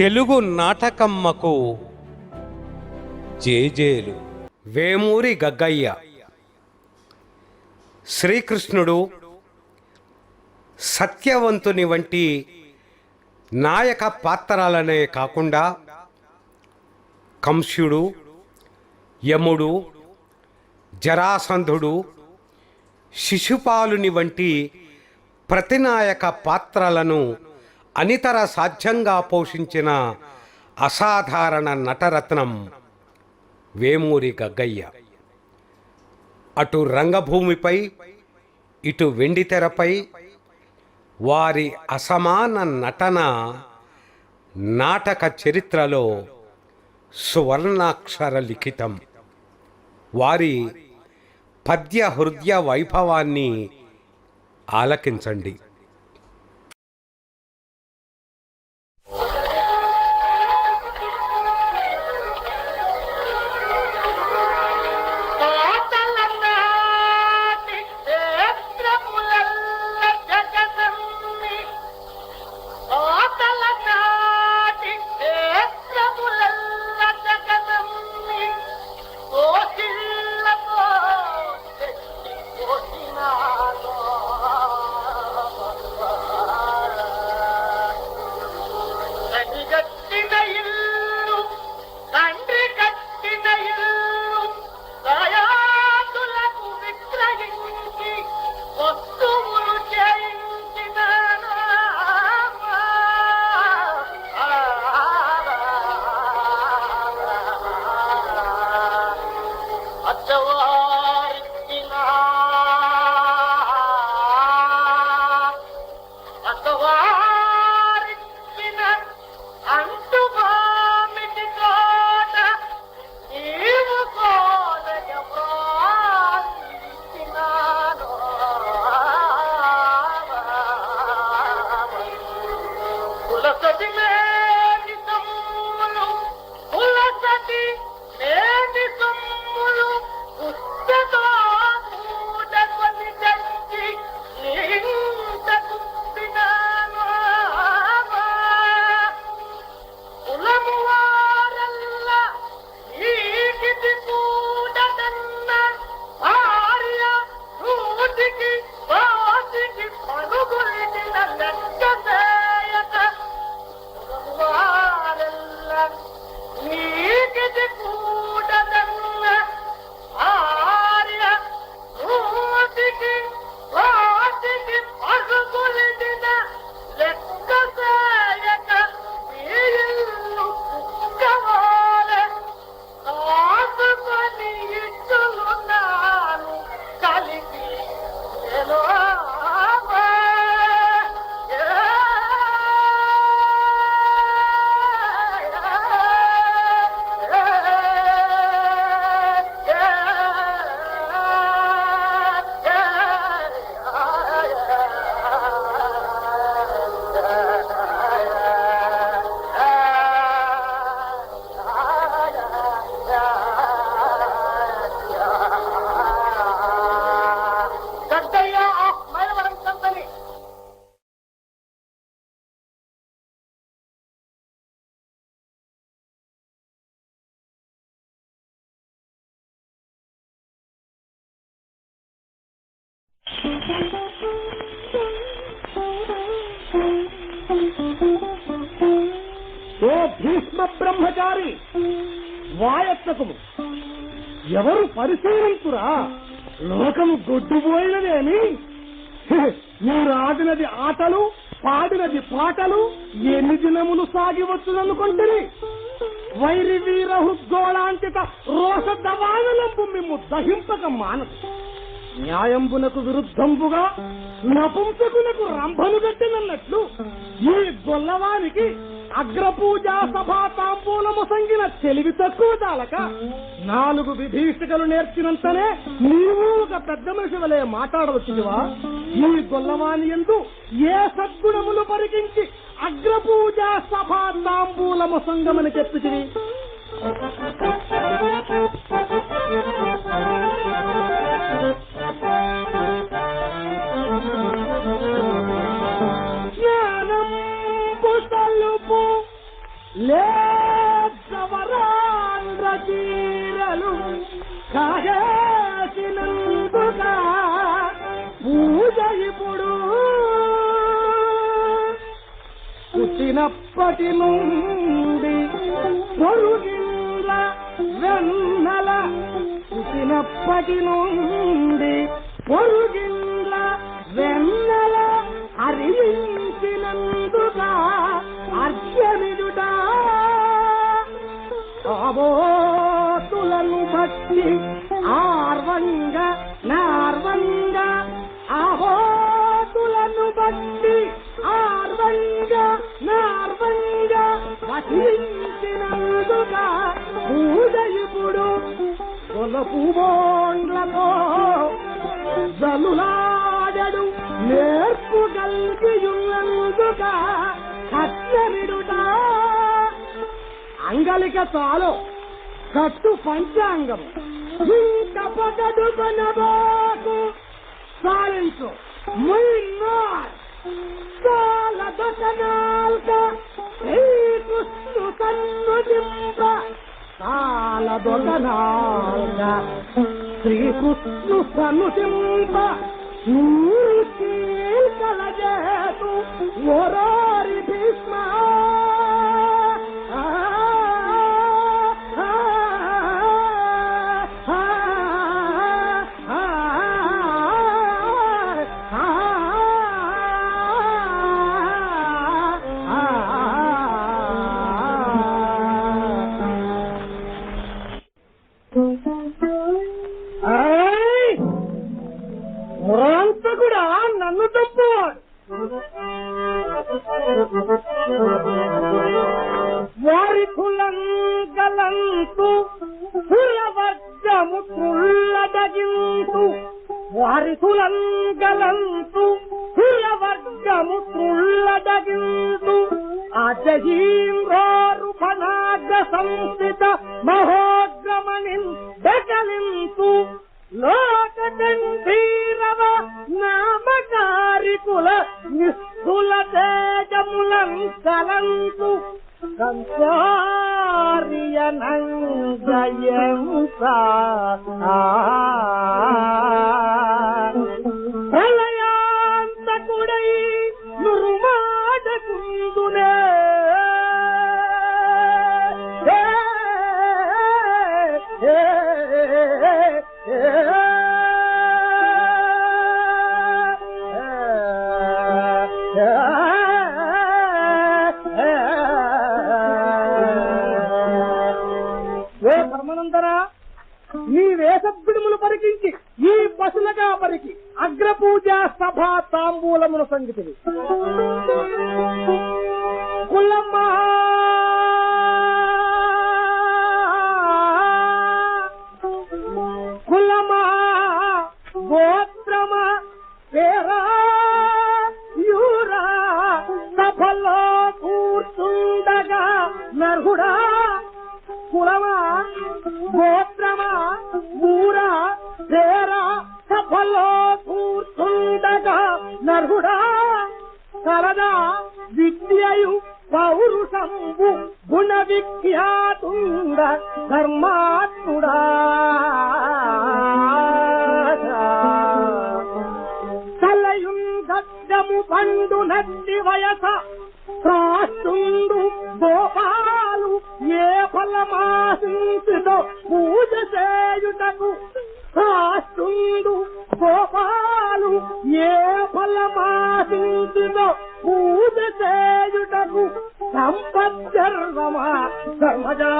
తెలుగు నాటకమ్మకు జేజేలు. వేమూరి గగ్గయ్య. శ్రీకృష్ణుడు సత్యవంతుని వంటి నాయక పాత్రలనే కాకుండా కంసుడు యముడు జరాసంధుడు శిశుపాలుని వంటి ప్రతినాయక పాత్రలను అనితర సాధ్యంగా పోషించిన అసాధారణ నటరత్నం వేమూరి గగ్గయ్య. అటు రంగభూమిపై ఇటు వెండితెరపై వారి అసమాన నటన నాటక చరిత్రలో సువర్ణాక్షర లిఖితం వారి పద్య హృదయ వైభవాన్ని ఆలకించండి. ఓ భీష్మ బ్రహ్మచారి వాయత్నకుము ఎవరు పరిశీలించురా? లోకము గొడ్డుపోయినదేమి హె, మీరు ఆడినది ఆటలు పాడినది పాటలు ఎన్ని దినములు సాగి వచ్చుననుకుంటుంది వైరి వీర హుద్గోళాంకిత రోష దవానలంబు మిమ్ము దహింపక మానదు. న్యాయంబునకు విరుద్ధంబుగా నపుంసకునకు రంభను గట్టినట్లు ఈ గొల్లవానికి అగ్రపూజా సభా తాంబూలము సంగిన తెలివి తక్కువ చాలక నాలుగు విభీషికలు నేర్చినంతనే నీవు ఒక పెద్ద మనిషి వలె మాట్లాడవచ్చువా ఈ గొల్లవాని ఎందు ఏ సద్గుణములు పరికించి అగ్రపూజా సభా తాంబూలము సంగమని చెప్పితివి చిన్నప్పటి నుండి పొరుగిల్ల వెన్నల పుట్టినప్పటి నుండి పొరుగిల్ల వెన్నల హరించినందుగా అర్జనిడుట ఆబోతులను బట్టి ఆర్వంగా వసించినందుగా పూజ ఇప్పుడు కొలపు బోండ్లతో జలులాడడు నేర్పు గల్గియున్నందుగా కట్టమిడుట అంగలిక చాలు కట్టు పంచాంగం. ఇంక పగడు కొనబోకు. సాలించు ముయ్యార్ చాల శ్రీకృష్ణు కన్ను దింప శ్రీకృష్ణు సన్నుసింప నూరు కలజేతు ఓరోరి భీష్మ. కులంగలంతు కులవర్గము త్రుల్లడగింతు వారి కులంగలంతు కులవర్గము త్రుల్లడగింతు అజహీంద్రోరు సంస్థిత మహోగ్రమణి దకలింతు లోక గంభీరవ నామకారికుల నిస్తుల తేజములం కలంతు సంసారియనందయంస ప్రళయాంతకుడై నురుమాడకుందునే ఏ, నీ వేషపిడుములు పరికించి ఈ పశులగా పరికి అగ్రపూజ సభ తాంబూలముల సంగతిని. కుల్లమ్మ కుల్లమ్మ గోత్రమా పేరా! యూరా! సభలో కూర్చుండగా నర్హుడా కులమా! గోత్ర చేరా సభలో కూర్చుండగా నరుడా సరదా విద్యయు పౌరుషంబు గుణ విఖ్యాతుండ ధర్మాత్ముడా. తలయుం గద్దము పండు నట్టి వయస ప్రాస్తుండు గోపాలు ఏ ఫలమాసించుతో పూజ చేయుటకు రాష్ట్రుడు గోపాలు ఏ ఫలమాసిందునో పూజ చేయుటకు సంపద్ధర్వమా ధర్మజా